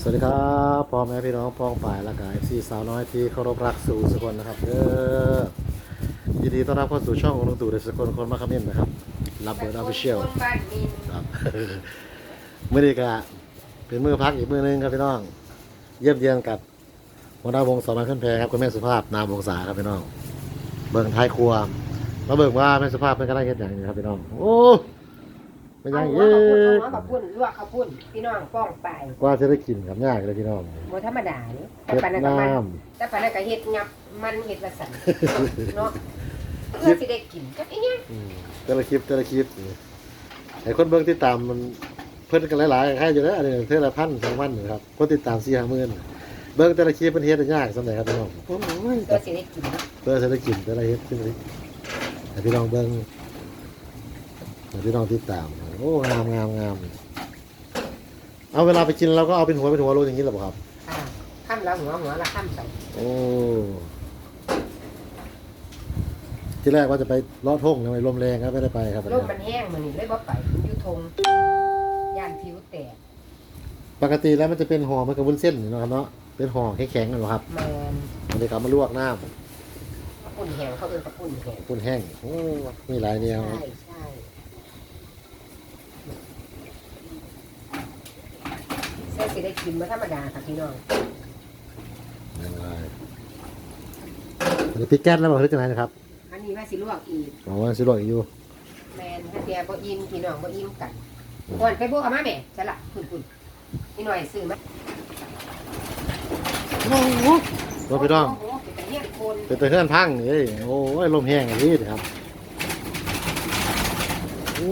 สวัสดีครับพ่อแม่พี่น้องพ้องป่ายละกายซีสาวน้อยที่เคารพรักสู่สกลนะครับเด้อยินดีต้อนรับเข้าสู่ช่องของลุงตู่เดชสกลคนมาคามินนะครับ รับเบิร์ดออฟฟิเชียลครับเมื่อนี้ก็เป็นมือพักอีกมือหนึงครับพี่น้อง เยี่ยมเยียนกับหัวหน้าวงสอนมาขึ้นแพรครับคุณแม่สุภาพนามวงศาครับพี่น้อง เบิ่งท้ายครัวมาเบิ่งว่าแม่สุภาพเป็นกำลังเฮ็ดอย่างนี้ครับพี่น้อง โอ้ ไม่เอายังหัวเอ๊ข้าวปุ้นเอาหัวข้าวปุ้นลวกข้าวปุ้นพี่น้องป้องไปกว่าจะได้กินกับยากเลยพี่น้องบ่ธรรมดานี่แต่เฮ็ดปานนั้นก็น้มันแต่ปานนั้นก็เฮ็ดงับมันเฮ็ดละสันเนาะเพื่อสิได้กินจักอีหยังำอืมแต่ละคลิปแต่ละคลิปนี่ไอ้คนเบิ่งที่ตามมันเพิ่นกันหลายๆใครอยู่แล้วอันนี้เท่าละพันสองพันนะครับคนติดตามสี่ห้าหมื่นเบิ่งแต่ละคลิปมันเฮ็ดได้ยากสำหรับครับพี่น้องโอ้ยเพื่อสิได้กินเพื่อจะได้กินแต่ละเฮ็ดขึ้นเลยแต่พี่น้องเบิ่งแต่พี่น้องติดตาม โอ้งามงามงามเอาเวลาไปกินเราก็เอาเป็นหัวเป็นหัวโลอย่างนี้แหละบ่ครับอ่าข้ามละหัวหัวละข้ามใส่โอ้ที่แรกว่าจะไปเลาะทุ่งทำไมลมแรงครับไม่ได้ไปครับลมมันแห้งมื้อนี้เลยบ่ไปอยู่ทงย่านผิวแตกปกติแล้วมันจะเป็นห่อเหมันกับวุ้นเส้นอยู่เนาะครับเนาะเป็นห่อแข็งๆกันหรอครับแม่นอันนี้ครับมาลวกน้ข้าวปุ้นแห้งเขาเอิ้นข้าวปุ้นแห้งำปุ้นแห้งโอ้มีหลายแนวใช่ใช่ เพื่อสิได้กินบ่ธรรมดาค่ะพี่น้องนั่นไงอันนี้พริกแก๊สแล้วบอกหรือจะไหนนะครับอันนี้ว่าสิลวกอีกบอกว่าสิลวกอีกอยู่แมนถ้าเดียบ่อิ่มพี่น้องบ่อิ่มกันก่อนไปบุกเอามาแม่จะละคุณคุณนี่หน่อยซื้อมาว่าพี่น้องโโหเป็นแต่เนี่ยคนเป็นตัวเพื่อนพังนี่เอ้ยโอ้ยลมแห้งอย่างนี้ครับโอ้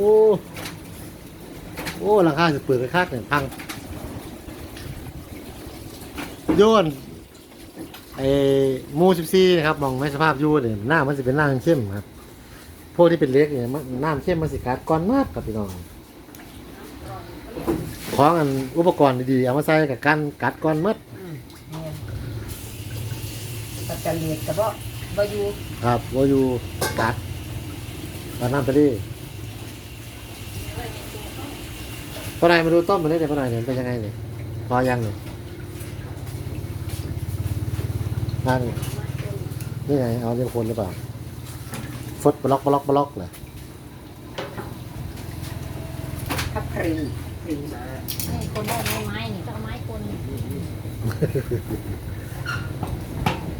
โอ้หลังคาจะเปิดกระคักเนี่ยพัง โยนไอ้หมูสิบสี่นะครับมองไม่สภาพอยูเนี่ยหน้ามันจะเป็นหน้าเข้มๆครับพวกที่เป็นเล็กเนี่ยมันน้ำเข้มมันสิกัดก้อนมากครับพี่น้องของอันอุปกรณ์ดีๆเอามาใส่กับกันกัดก้อนมัดอืมแม่นก็จะเลียดก็บ่บ่อยู่ครับว่าอยู่กัดกัดน้ำไปดิปนายมาดูต้มมันได้แต่ปนายเนี่ยมันเป็นยังไงเนี่ยพอยังเนี่ย นั่นนี่ไง เอาเรียงคนหรือเปล่าฟดบล็อกบล็อกบล็อกเลยถ้าพรีพรีมานี่คนได้ไม้ไม้นี่ต้องเอาไม้คน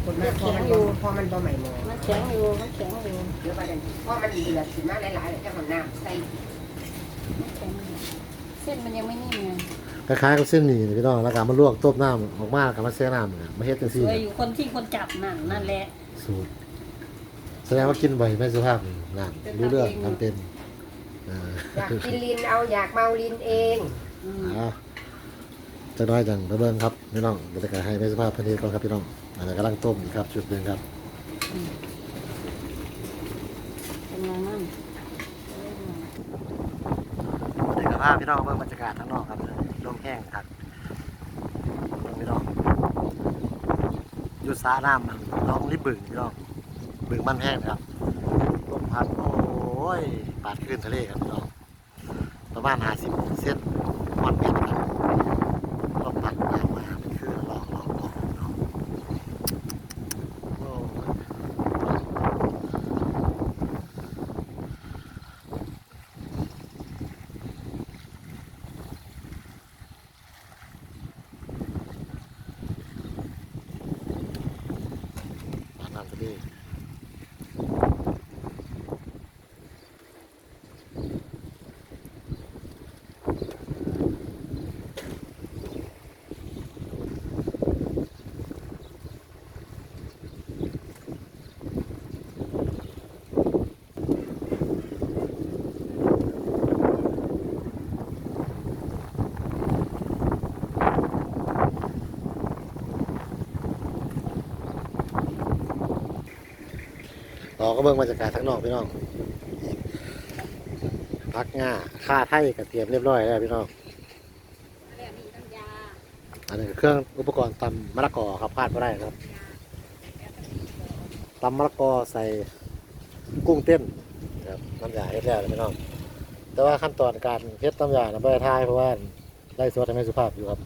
คนมาพอมันอยู่พอมันบ่ใหม่หมอมันแข็งอยู่มันแข็งอยู่หรือว่าดันพอมันเดือดขึ้นมาหลายๆแล้วจะเอาน้ำใส่มันแข็งอยู่เส้นมันยังไม่นิ่มไง คล้ายๆกับเส้นหมี่นี่พี่น้องแล้วก็มาลวกต้มน้ำออกมากับมาแช่น้ำเนี่ยมาเฮ็ดจังสซี่วยอยู่คนที่คนจับนั่นนั่นแหละ สูตร แสดงว่ากินบ่อยแม่สุภาพนี่นั่นรู้เรื่องทำเป็นอ่า อยากกินลินเอาอยากเมาลินเอง อืมอ่าจะน้อยจังระเบิงครับพี่น้องบรรยากาศให้ไม่สภาพพันธีก่อนครับพี่น้องอันนี้กำลังต้มอยู่ครับจุดหนึ่งครับเป็นไงมั่ง บรรยากาศพี่น้องเบิ่งบรรยากาศข้างนอกครับล มแห้งครับเบิ่งพี่น้องอยู่สระน้ำน้องริบบึงพี่น้องบึงมันแห้งครับลมพัดโอ้ยปาดขึ้นทะเลครับพี่น้องประมาณห้าสิบเซนมันเม็ดครับลมพัดมามาเป็นคลื่นลอกลอกลอกเนาะโอ้ย ปา นน้ำทะเราก็เบิ่งบรรยากาศทั้งนอกพี่น้องพักง่าค่าไทยกระเทียมเรียบร้อยแล้วพี่น้องอันนี้เครื่องอุปกรณ์ตำมะละกอครับพลาดไม่ได้ครับตำมะละกอใส่กุ้งเต้นครับน้ำยาเฮ็ดแล้วเลยพี่น้อง แต่ว่าขั้นตอนการเฮ็ดน้ำยานะไม่ได้ทายเพราะว่าไล่สดทำให้สุภาพอยู่ครับ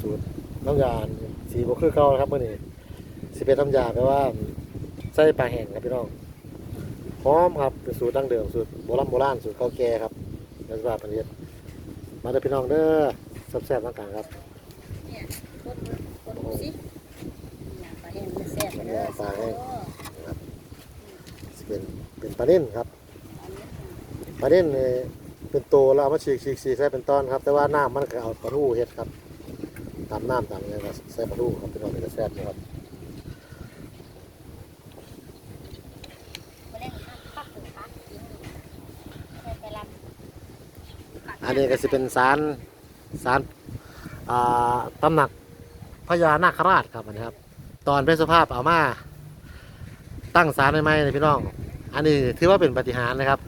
สูตรน้ำยาสีบ่คือเก่านครับเมื้อนี้สิเป็นน้ำยาแปลว่า ใส่ปลาแห้งครับพี่น้องหอมครับเป็นสูตรดั้งเดิมสูตรโบราณโบราณสูตรเก่าแก่ครับแล้วสบายประเทศมาเด้อพี่น้องเด้อแซ่บๆต่างๆครับเนี่ยกดกดดูสิเนี่ยปลาแห้งมันแซ่บไปเด้อปลาแห้งสิเป็นเป็นปลาเด่นครับปลาเด่นนี่เป็นตัวเราเอามาฉีกฉีกฉีกใส่เป็นตอนครับ แต่ว่าน้ำมันก็เอาปลาทูเฮ็ดครับตามน้ำตามอะไรก็ใส่ปลาทูครับพี่น้องเป็นแซ่บนะครับ มาเล่นข้าวปักถึงปักกินไปไปรับ อั นนี้ก็จะเป็นสารสารอ่าตำหนักพญานาคราชครับนนี้ครับ ตอนเป็นสภาพเอามา ตั้งศาลใหม่ๆเลยพี่น้อง อันนี้ถือว่าเป็นปฏิหารนะครับ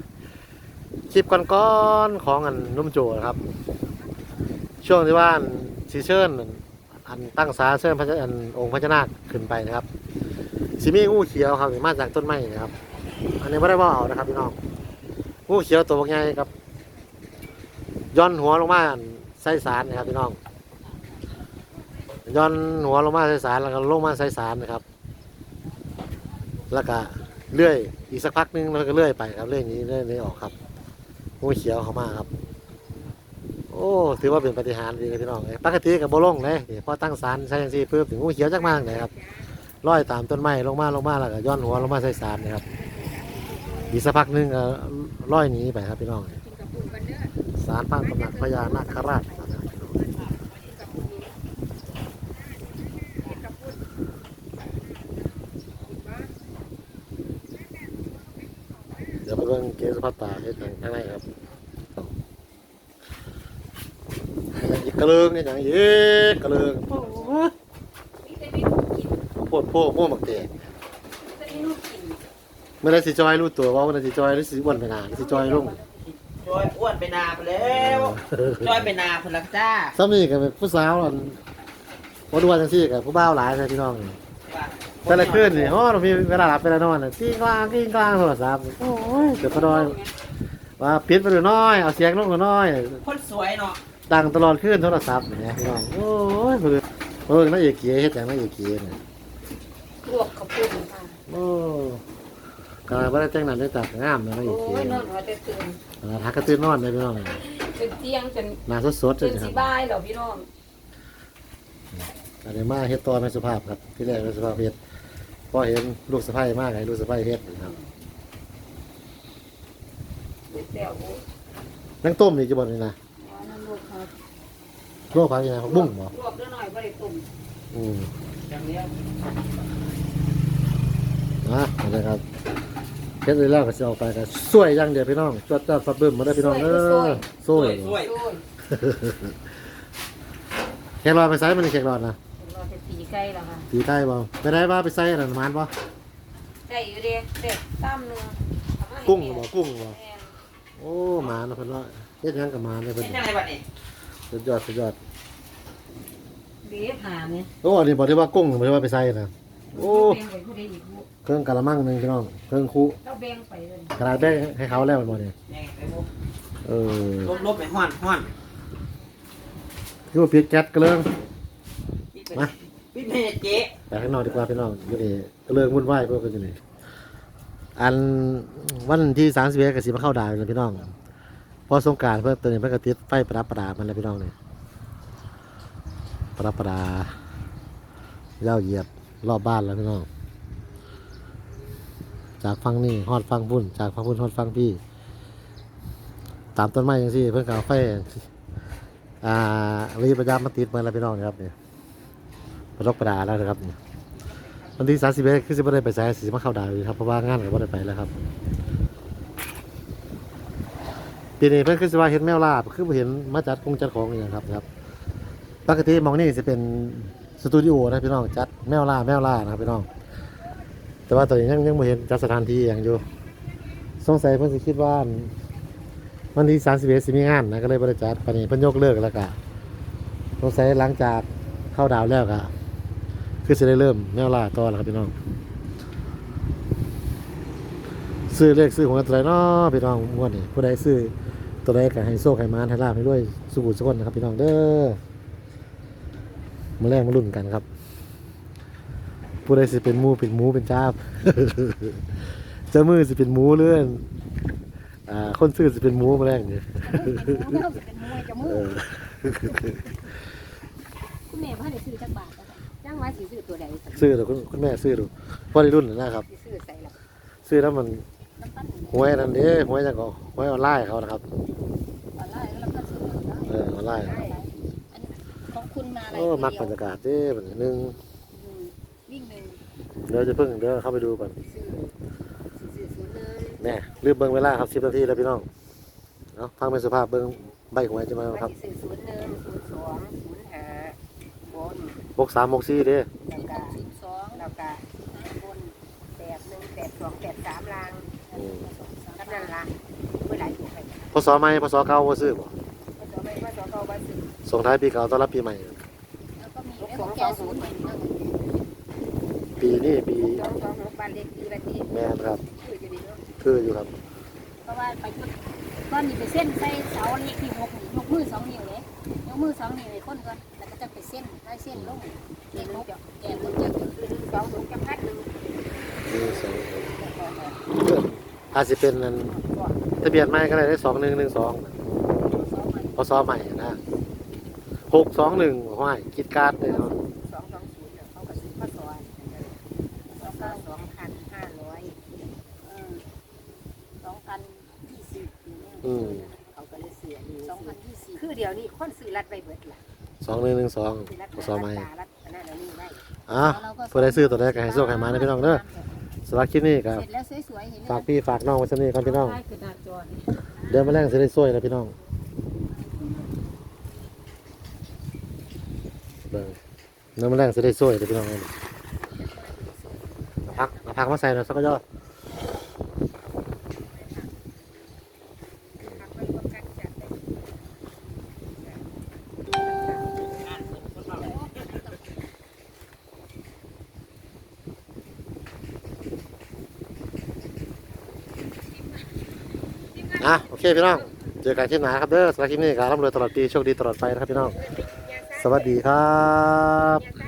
คลิปก้อนๆของอันนุ่มโจนะครับ ช่วงที่ว่าสีเชิญอันตั้งศาลเชิญพระเจ้าอันองค์พระเจ้านาคขึ้นไปนะครับสิมีงูเขียวครับมาจากต้นไม้นะครับ อันนี้ไม่ได้ว่าเอานะครับพี่น้องงูเขียวตัวใหญ่ครับ ย้อนหัวลงมาใส่สารนะครับพี่น้องย้อนหัวลงมาใส่สารแล้วก็ลงมาใส่สารนะครับ แล้วก็เลื่อยอีกสักพักนึงแล้วก็เลื่อยไปครับเลื่อยนี้เลื่อยนี้ออกครับงูเขียวเข้ามาครับ โอ้ถือว่าเป็นปฏิหารดีครับพี่น้องปกติกับโบล่งเลยนี่พอตั้งสารใส่ยังซีปุ๊บถึงงูเขียวจักมากเลยครับลอยตามต้นไม้ลงมาลงมาแล้วก็ย้อนหัวลงมาใส่สารนะครับอีกสักพักนึงก็ลอยหนีไปครับพี่น้อง กินกับปูกันเด้อสารพระตำหนักพญานาคราชครับเดี๋ยวไปเบิ่งเกสพัตตาเฮ็ดหยังข้างในครับอีกกระเลิงนี่หยังอีกกระเลิงโอ้ยนี่เป็นเมนูกินโพดโพดโพดหมักเตะเป็นเมื่อไรสิจอยรู้ตัวว่าเมื่อไรสิจอยหรือสิอ้วนไปนาสิจอยลง อยอ้วนไปนาไปแล้วจอยไปนาพลักจ้าซ้ำนี่กับผู้สาวอันว่าดูว่าจังซี่กับผู้บ่าวหลายเลยพี่น้องนี่แต่ละคืนนี่โอ้เรามีเวลาหลับเวลานอนน่ะกิ้งกลางกิ้งกลางโทรศัพท์โอ้ยเดี๋ยวพอดอยว่าปิดไปหน่อยน้อยเอาเสียงลงหน่อยน้อยคนสวยเนาะดังตลอดคืนโทรศัพท์เนี่ยพี่น้องโอ้ยเพิ่นเพิ่นนักเอกเกียเฮ็ดหยังนักเอกเกียเนี่ยลวกข้าวปุ้นค่ะโอ้ กำลังบ่ได้แต่งหน้าได้ตัดงามเลยนักเอกโอ้เกียยนเนี่อยนหัวจะตื่นขนาดทักกระตื้นนอนเลยพี่น้องเป็นเที่ยงจนหน้าสดๆจเลยนนะคสิรับบ่ายแล้วพี่น้องอันนี้มาเฮ็ดต่อแม่สุภาพครับ ที่แรกแม่สุภาพเฮ็ดพอเห็นลูกสะใภ้มากให้ลูกสะใภ้เฮ็ดนะครับเด็ดแล้วโอ้ยนั่งต้มนี่จะบ่นี่นะว่านั่นลวกครับลวกผักยังไงผักบุ้งบ่ลวกเด้อหน่อยบ่ได้ตุ่มอืมอย่างเนี้ยนะอะไรครับ เฮ็ดเลยแล้วก็สิเอาไปก็สวยอย่างเดียวพี่น้องจวดจ้าฟัดบึ้มมาได้อพี่น้องเด้อสสววยยสวยโอ้ยแขกรอดไปไสมันแขกรอดนะเราจะตีไก่แล้วค่ะตีใต้บ่ไปได้บ่ไปไสอันนั้นมานบ่ได้อยู่เด้เด็ดตามหนึงเอามาให้กุ้งแม่บ่กุ้งบ่แม่นโอ้หมานะเพิ่นว่าเฮ็ดหยังกับหมาเนี่ยเป็เพิ่นนยังไงบัดนี้สุดยอดสุดยอดเด็ดหาเนี่ยโอ้อันนี้บ่ได้ว่ากุ้งบ่ได้ว่าไปไสนะโอ้แบ่งไปผู้ใดอีกผู้ เครื่องกะละมังหนึงพี่น้อง เครื่องคุเราแบ่งไปเลยขนาดได้ให้เขาแล้วมันบ่เนี่ยยังไงไปบุเออลบลบไปห้อนห้อนคือว่าปิดแก๊สก็เรื่องปิดมาปิดเมเจ๊ไปข้างนอกดีกว่าพี่น้องอยู่นี่ก็เรื่องวุ่นวายพวกกันอยู่นี่อันวันที่สามสิบเอ็ดก็สิมาเข้าดาวแล้วพี่น้องพอสงกรารเพื่อนตัวนี้เพื่อนก็ติดไฟประดับประดามันแล้วพี่น้องนี่ประดับประดาเย้าเหยียบรอบบ้านแล้วพี่น้อง จากฟังนี่ฮอดฟังพุ่น จากฟังพุ่นฮอดฟังพี่ ตามต้นไม้ยังสิเพื่อนกาไฟอ่ารีประยับมาติดมาแล้วพี่น้องนะครับเนี่ยประดับประดาแล้วนะครับเนี่ยวันที่สามสิบเอ็ดคือสิบได้ไปใช้สิมาเข้าดาวอยู่ครับเพราะว่างานก็บ่ได้ไปแล้วครับปีนี้เพิ่นคือสิว่าเห็นแมวลาบคือเห็นมาจัดคงจัดของอย่างครับครับปกติมองนี่สิเป็นสตูดิโอนะพี่น้องจัดแมวล่าแมวล่านะครับพี่น้อง แต่ว่าตอนนี้ยังยังบ่เห็นจัดสถานที่อย่างอยู่สงสัยเพิ่นสิคิดว่าวันที่31สิมีงานนะก็เลยบ่ได้จัดปนี้เพิ่นยกเลิกแล้วก็สงสัยหลังจากเข้าดาวแล้วก็คือสิได้เริ่มแมวล่าต่อแล้วครับพี่น้อง ซื้อเลขซื้อของกันตัวไหนเนาะพี่น้องงวดนี้ผู้ใดซื้อตัวใดก็ให้โชคให้มานให้ลาบให้ด้วยสุขุสุขนนะครับพี่น้องเด้อมาแรกมารุ่นกันครับ ผู้ใดสิเป็นหมูเป็นหมูเป็นจ้าบเจ้ามือสิเป็นหมูเลื่อนอ่าคนซื้อสิเป็นหมูมาแรกเนี่ยเป็นหมูเป็นมวยจะมืเอออคุณแม่พ่อได้ซื้อจักบาทแล้วกันจ้างว่าสิซื้อตัวใดสิซื้อเดี๋ยวคุณคุณแม่ซื้อดูพอได้รุ่นนะครับ ซื้อใส่ละซื้อแล้วมันน้ำปั้นหวยนั่นเด้หวยจังก็หวยออนไลน์เขานะครับออนไลน์แล้วก็ซื้อแล้วเออออนไลน์อันของคุณมาอะไรโอ้มักบรรยากาศเด้บัดนี้หนึงอืมวิ่งหนึ่งเดี๋ยวจะเพิ่งเดี๋ยวเข้าไปดูก่อนซื้อซื้อศูนย์เลยแน่รีบเบิ่งเวลาครับ10นาทีแล้วพี่น้องเนาะฟังเป็นสภาพเบิ่งใบหวยจะมาว่าครับสิซื้อศูนย์หนึ่งศูนย์สองศูนย์ห้าบนบกสามบกสี่เด้แล้วก็ศูนย์สองแล้วก็บนแปดหนึ่งแปดสองแปดสามลางอืมกับนั่นละเมื่อไหร่ถูกไปพศใหม่พศเก่าบ่ซื้อบ่ว่าสอไม่ว่าสอเก้าว่าซื้อส่งท้ายปีเก่าต้อนรับปีใหม่แล้วก็มีแล้วก็แกศูนย์หนึ่ง ปีนี้ปีสองสองหกบ้านเล็กดีละทีแม่นครับคือจะดีเนาะคืออยู่ครับ เพราะว่าไปพุดก้อนนี้ไปเส้นใส่เสาเลขที่หกนี่ยกมือสองนิ้วเลยยกมือสองนิ้วเลยคนก่อนแล้วก็จะไปเส้นได้เส้นลงเลขหกแกคนจะคือหนึ่งสองหกกับพัดหนึ่งมีสองอาจสิเป็นอันทะเบียนใหม่ก็ได้ได้2112สองใหม่พศใหม่นะ621ห้อยคิดการ์ดเลยเนาะ สองสองศูนย์เขาก็ซื้อข้าวซอยสองเก้าสองพันห้าร้อย สองพันยี่สิบ อืม เขาก็เลยเสียดี สองพันยี่สิบ คือ เดี๋ยวนี้คนซื้อรัดไปเบิดล่ะ2112ซื้อรัดพศใหม่ตารัดอันนั้นอันนี้ได้อะเพื่อได้ซื้อตัวแรกก็ให้โชคให้มานะพี่น้องเด้อสำหรับคลิปนี้ครับ เสร็จแล้วสวยๆเห็นไหมฝากพี่ฝากน้องไว้ซะนี่ครับพี่น้อง ได้คือหน้าจอนี่เดี๋ยวมาแรงสิได้ช่วยนะพี่น้องเบิ่งเดี๋ยวมาแรงสิได้ช่วยนะพี่น้องเอาดิมาพักมาพักมาใส่หน่อยสักก็ยอด พักไว้ร่วมกันจัดเลย อะโอ เคพี่น้อง เจอกันที่ไหนครับเด้อสำหรับคลิปนี้การร่ำรวยตลอดปีโชคดีตลอดไปนะครับพี่น้อง สวัสดีครับ